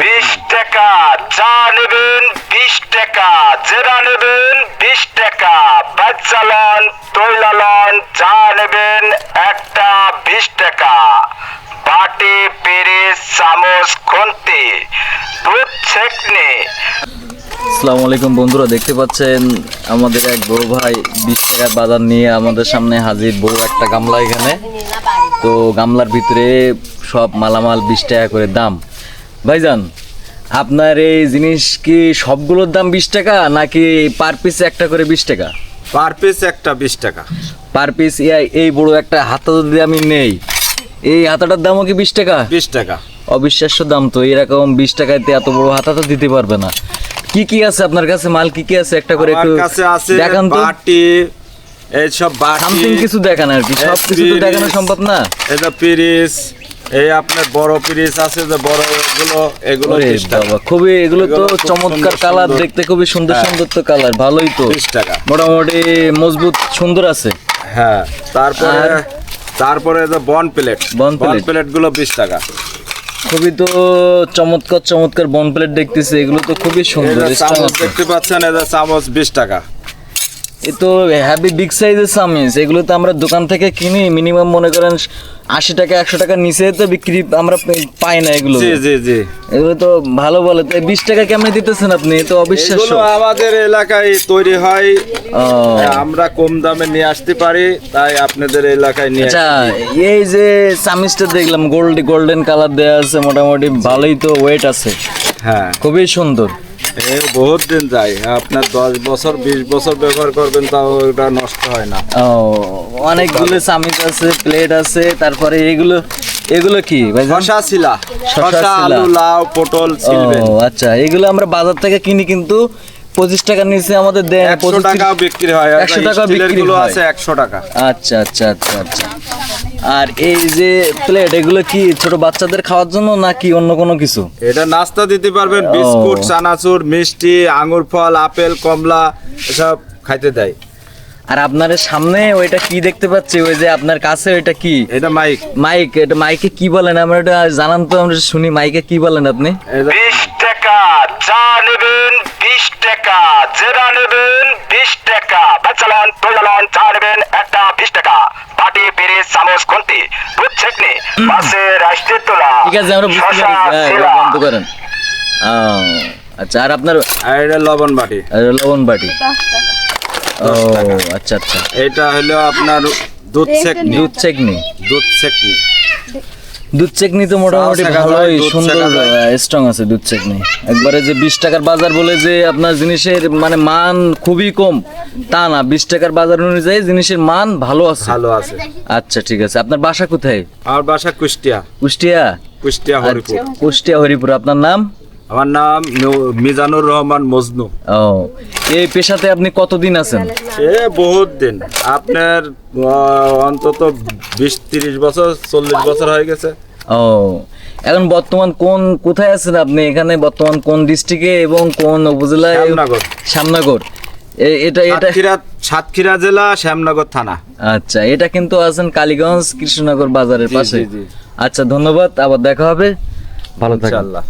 বিশ টাকা চা নেবেন বিশ টাকা জেরা নেবেন বিশ টাকা। বাচ্চালন তৈলালন চা নেবেন একটা বিশ টাকা। বাটি পেরিস চামচ, খুন্তি, দুধ, ছেকনি। আসসালামু আলাইকুম বন্ধুরা, দেখতে পাচ্ছেন আমাদের এক বড় ভাই বিশ টাকার বাজার নিয়ে আমাদের সামনে হাজির। বড় একটা গামলা এখানে। তো গামলার ভিতরে সব মালামাল বিশ টাকা করে দাম। ভাইজান আপনার এই জিনিস কি সবগুলোর দাম বিশ টাকা নাকি পার পিস একটা করে বিশ টাকা? পার পিস একটা বিশ টাকা। পার পিস এই বড় একটা হাতা যদি আমি নেই এই হাতাটার দামও কি বিশ টাকা? বিশ টাকা। অবিশ্বাস্য দাম তো এরকম বিশ টাকাতে এত বড় হাতা তো দিতে পারবে না। কি কি আছে আপনার কাছে? মাল কি কি আছে? একটা করে একটু কাছে আছে দেখান তো। বাটি এইসব বাটি সামথিং কিছু দেখান আর কি সব কিছু তো দেখানো সম্ভব না। এটা পিরিস এই আপনার বড় পিরিস আছে যে বড় এগুলো এগুলো খুবই এগুলো তো চমৎকার কালার দেখতে খুবই সুন্দর হ্যাঁ। সুন্দর তো কালার ভালোই তো। টাকা। মোটামুটি মজবুত সুন্দর আছে। হ্যাঁ তারপরে তারপরে যে বন প্লেট বন প্লেট। প্লেটগুলো বিশ টাকা। খুবই তো চমৎকার চমৎকার বন প্লেট দেখতেছি এগুলো তো খুবই সুন্দর দেখতে পাচ্ছেন যে চামচ বিশ টাকা। এ তো হ্যাভি বিগ সাইজের চামিচ এগুলো তো আমরা দোকান থেকে কিনি মিনিমাম মনে করেন আশি টাকা একশো টাকার নিচে তো বিক্রি আমরা পাই না এগুলো। জি জি জি। এগুলো তো ভালো বলে। তো বিশ টাকা কেমনে দিতেছেন আপনি? এ তো অবিশ্বাস্য। আমাদের এলাকায় তৈরি হয়। আমরা কম দামে নিয়ে আসতে পারি তাই আপনাদের এলাকায় নিয়ে আচ্ছা এই যে চামিচটা দেখলাম গোল্ড গোল্ডেন কালার দেওয়া আছে মোটামুটি ভালোই তো ওয়েট আছে। হ্যাঁ। খুবই সুন্দর। বহুত দিন যায়। আপনার দশ বছর বিশ বছর ব্যবহার করবেন তাও ওটা নষ্ট হয় না। ও অনেকগুলো চামিচ আছে প্লেট আছে তারপরে এগুলো এগুলো কি ছিলা শসা আলু লাউ পটল ছিলবেন ও আচ্ছা এগুলো আমরা বাজার থেকে কিনি কিন্তু পঁচিশ টাকার নিচে আমাদের দেয় একশো পঁচিশ টাকা বিক্রি হয়। 100 টাকা বিক্রি গুলো আছে একশো টাকা। আচ্ছা আচ্ছা আচ্ছা আচ্ছা। আর এই যে প্লেট এগুলো কি ছোট বাচ্চাদের খাওয়ার জন্য নাকি অন্য কোনো কিছু? এটা নাস্তা দিতে পারবেন বিস্কুট চানাচুর মিষ্টি আঙ্গুর ফল আপেল কমলা এসব খাইতে দেয়। আর আপনার সামনে ওইটা কি দেখতে পাচ্ছি? ওই যে আপনার কাছে ওইটা কি? এটা মাইক। মাইক এটা মাইকে কি বলেন? আমরা এটা জানান তো আমরা শুনি মাইকে কি বলেন আপনি? বিশ টাকা চা নেবেন বিশ টাকা জেরা নেবেন তোলা ঠিক আছে আমরা বুঝতে পারি হ্যাঁ, বন্ধ করেন। আচ্ছা আর আপনার এটা লবণ বাটি। আর লবণ বাটি। ও আচ্ছা আচ্ছা। এটা হলো আপনার দুধ সেকনি দুধ চেকনি দুধ সেকনি দুধ চেকনি তো মোটামুটি ভালোই সুন্দর স্ট্রং আছে দুধ চেকনি একবারে যে বিশ টাকার বাজার বলে যে আপনার জিনিসের মানে মান খুবই কম তা না। বিশ টাকার বাজার অনুযায়ী জিনিসের মান ভালো আছে। ভালো আছে। আচ্ছা ঠিক আছে। আপনার বাসা কোথায়? আমার বাসা কুষ্টিয়া। কুষ্টিয়া? কুষ্টিয়া হরিপুর। আচ্ছা, কুষ্টিয়া হরিপুর। আপনার নাম? আমার নাম মিজানুর রহমান মজনু। ও এই পেশাতে আপনি কতদিন আছেন? এ বহুত দিন। আপনার অন্তত বিশ তিরিশ বছর চল্লিশ বছর হয়ে গেছে। ও এখন বর্তমান কোন কোথায় আছেন আপনি? এখানে বর্তমান কোন ডিস্ট্রিক্টে এবং কোন উপজেলায়? শ্যামনগর। শ্যামনগর। এটা এটা সাতক্ষীরা জেলা শ্যামনগর থানা। আচ্ছা এটা কিন্তু আছেন কালীগঞ্জ কৃষ্ণনগর বাজারের পাশে। আচ্ছা ধন্যবাদ। আবার দেখা হবে। ভালো থাকবেন ইনশাআল্লাহ।